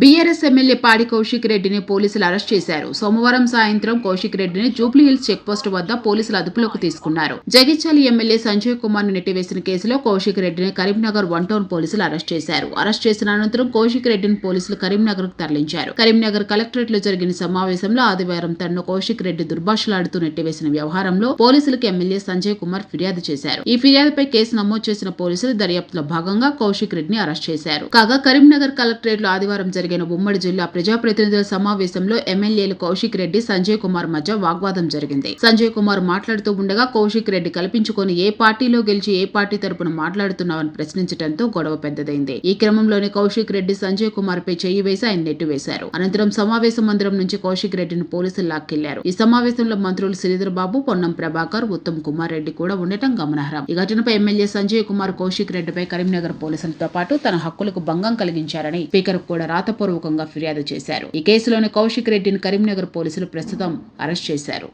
BRS MLA పాడి కౌశిక్ రెడ్డిని పోలీసులు అరెస్ట్ చేశారు. సోమవారం సాయంత్రం కౌశిక్ రెడ్డిని జూబ్లీ హిల్స్ చెక్ పోస్ట్ వద్ద పోలీసులు అదుపులోకి తీసుకున్నారు. జగిత్యాల ఎమ్మెల్యే సంజయ్ కుమార్ను నెట్టివేసిన కేసులో కౌశిక్ రెడ్డిని కరీంనగర్ వన్ టౌన్ పోలీసులు అరెస్ట్ చేశారు. అరెస్ట్ చేసిన అనంతరం కౌశిక్ రెడ్డిని పోలీసులు కరీంనగర్కు తరలించారు. కరీంనగర్ కలెక్టరేట్లో జరిగిన సమావేశంలో ఆదివారం తనను కౌశిక్ రెడ్డి దుర్భాషలాడుతూ నెట్టివేసిన వ్యవహారంలో పోలీసులకు ఎమ్మెల్యే సంజయ్ కుమార్ ఫిర్యాదు చేశారు. ఈ ఫిర్యాదుపై కేసు నమోదు చేసిన పోలీసులు దర్యాప్తులో భాగంగా కౌశిక్ రెడ్డిని అరెస్ట్ చేశారు. కాగా కరీంనగర్ కలెక్టరేట్లో ఆదివారం జరిగిన ఉమ్మడి జిల్లా ప్రజాప్రతినిధుల సమావేశంలో ఎమ్మెల్యేలు కౌశిక్ రెడ్డి సంజయ్ కుమార్ మధ్య వాగ్వాదం జరిగింది. సంజయ్ కుమార్ మాట్లాడుతూ ఉండగా కౌశిక్ రెడ్డి కల్పించుకొని ఏ పార్టీలో గెలిచి ఏ పార్టీ తరపున మాట్లాడుతున్నావని ప్రశ్నించడంతో గొడవ పెద్దదైంది. ఈ క్రమంలోనే కౌశిక్ రెడ్డి సంజయ్ కుమార్ పై చేయి వేసి ఆయన నెట్టివేశారు అనంతరం సమావేశ మందిరం నుంచి కౌశిక్ రెడ్డిని పోలీసులు లాక్కెళ్ళారు. ఈ సమావేశంలో మంత్రులు శ్రీధర్ బాబు పొన్నం ప్రభాకర్ ఉత్తమ్ కుమార్ రెడ్డి కూడా ఉండటం గమనార్హం. ఈ ఘటనపై ఎమ్మెల్యే సంజయ్ కుమార్ కౌశిక్ రెడ్డిపై కరీంనగర్ పోలీసులతో పాటు తన హక్కులకు భంగం కలిగించారని స్పీకర్ కూడా రాతపూర్వకంగా ఫిర్యాదు చేశారు. ఈ కేసులోని కౌశిక్ రెడ్డిని కరీంనగర్ పోలీసులు ప్రస్తుతం అరెస్ట్ చేశారు.